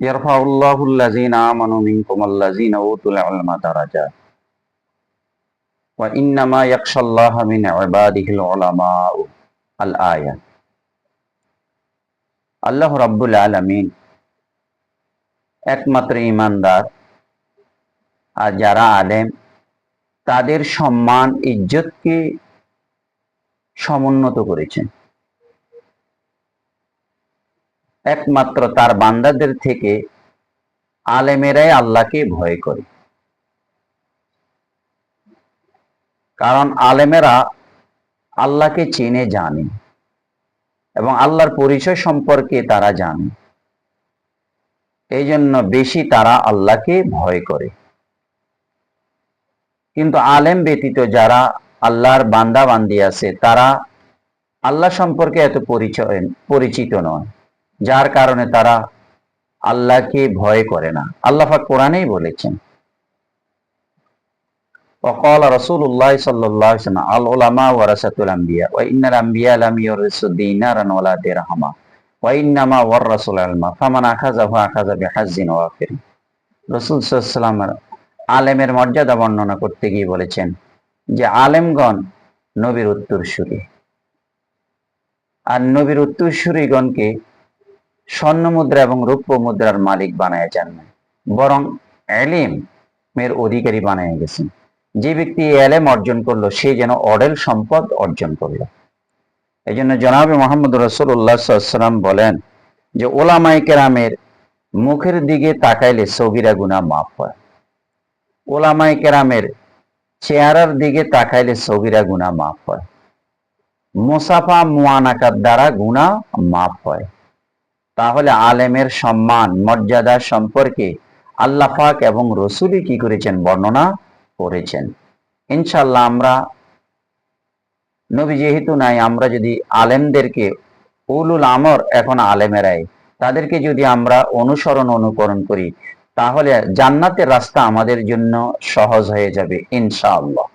يرفع الله الذين آمنوا منكم الذين أوتوا العلم درجات وإنما يخشى الله من عباده العلماء الآية আল্লাহ রাব্বুল আলামিন একমাত্র ইমানদার আর যারা আলেম তাদের সম্মান ইজ্জতকে সমুন্নত করেছেন একমাত্র তার বান্দাদের থেকে আলেমেরাই আল্লাহকে ভয় করে। কারণ আলেমেরা আল্লাহকে চেনে, জানে এবং আল্লাহর পরিচয় সম্পর্কে তারা জানে। এই জন্য বেশি তারা আল্লাহকে ভয় করে। কিন্তু আলেম ব্যতীত যারা আল্লাহর বান্দা বান্দি আছে, তারা আল্লাহ সম্পর্কে এত পরিচয় পরিচিত নয়। যার কারণে তারা আল্লাহকে ভয় করে না আল্লাহ পাক কোরআনেই বলেছেন وقال رسول الله صلى الله عليه وسلم العلماء ورثة الأنبياء وإن الأنبياء لم يورثوا دينارا ولا درهما وإنما ورثوا العلم فمن أخذه أخذ بحظ وافر রসুল সাল্লামের আলেমের মর্যাদা বর্ণনা করতে গিয়ে বলেছেন যে আলেমগণ নবীর উত্তরসূরি আর নবীর উত্তরসূরিগণকে স্বর্ণ মুদ্রা এবং রৌপ্য মুদ্রার মালিক বানায় যান না বরং এলিম এর অধিকারী বানায় গেছেন। যে ব্যক্তি এলেম অর্জন করল, সে যেন অডেল সম্পদ অর্জন করল। এই জন্য জনাবে মোহাম্মদ রসুল্লাহাম বলেন যে ওলামাই কেরামের মুখের দিকে তাকাইলে সগিরা গুনা মাফ হয়। ওলামাই কেরামের চেহারার দিকে তাকাইলে সগিরা গুনা মাফ হয়। মুসাফা মুয়ানাকার দ্বারা গুনা মাফ হয়। তাহলে আলেমের সম্মান, মর্যাদা সম্পর্কে আল্লাহ পাক এবং রসুলই কি করেছেন? বর্ণনা করেছেন। ইনশাল্লাহ আমরা নবী যেহেতু নাই, আমরা যদি আলেমদেরকে উলুল আমর এখন আলেমেরাই, তাদেরকে যদি আমরা অনুসরণ, অনুকরণ করি, তাহলে জান্নাতের রাস্তা আমাদের জন্য সহজ হয়ে যাবে ইনশাআল্লাহ।